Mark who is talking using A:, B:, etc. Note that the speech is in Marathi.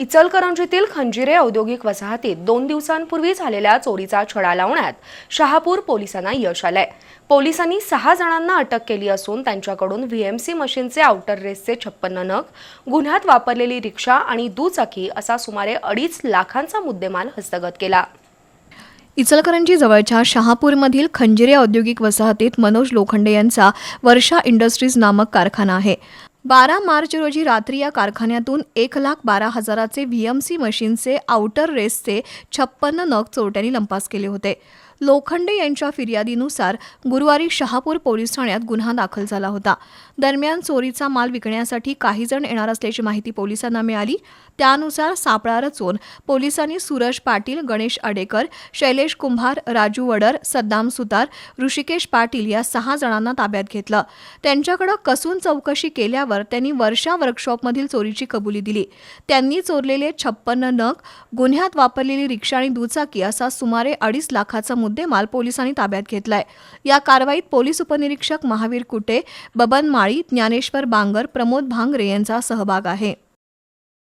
A: इचलकरंजीतील खंजिरे औद्योगिक वसाहतीत दोन दिवसांपूर्वी झालेल्या चोरीचा छडा लावण्यात शहापूर पोलिसांना यश आलंय. पोलिसांनी सहा जणांना अटक केली असून त्यांच्याकडून व्हीएमसी मशीनचे आउटर रेसचे छप्पन्न नग गुन्ह्यात वापरलेली रिक्षा आणि दुचाकी असा सुमारे अडीच लाखांचा मुद्देमाल हस्तगत केला.
B: इचलकरंजी जवळच्या शहापूरमधील खंजिरे औद्योगिक वसाहतीत मनोज लोखंडे यांचा वर्षा इंडस्ट्रीज नामक कारखाना आहे. बारा मार्च रोजी रात्री या कारखान्यातून एक लाख बारा हजाराचे व्ही एम सी मशीनचे आउटर रेसचे छप्पन्न नग चोरट्यांनी लंपास केले होते. लोखंडे यांच्या फिर्यादीनुसार गुरुवारी शहापूर पोलीस ठाण्यात गुन्हा दाखल झाला होता. दरम्यान चोरीचा माल विकण्यासाठी काही जण येणार असल्याची माहिती पोलिसांना मिळाली. त्यानुसार सापळा रचून पोलिसांनी सूरज पाटील गणेश अडेकर शैलेश कुंभार राजू वडर सद्दाम सुतार ऋषिकेश पाटील या सहा जणांना ताब्यात घेतलं. त्यांच्याकडे कसून चौकशी केल्यावर त्यांनी वर्षा वर्कशॉपमधील चोरीची कबुली दिली. त्यांनी चोरलेले छप्पन्न नग गुन्ह्यात वापरलेली रिक्षा आणि दुचाकी असा सुमारे अडीच लाखाचा मुद्देमाल पोलिसांनी ताब्यात घेतलाय. या कारवाईत पोलीस उपनिरीक्षक महावीर कुटे बबन माळी ज्ञानेश्वर बांगर प्रमोद भांगरे यांचा सहभाग आहे.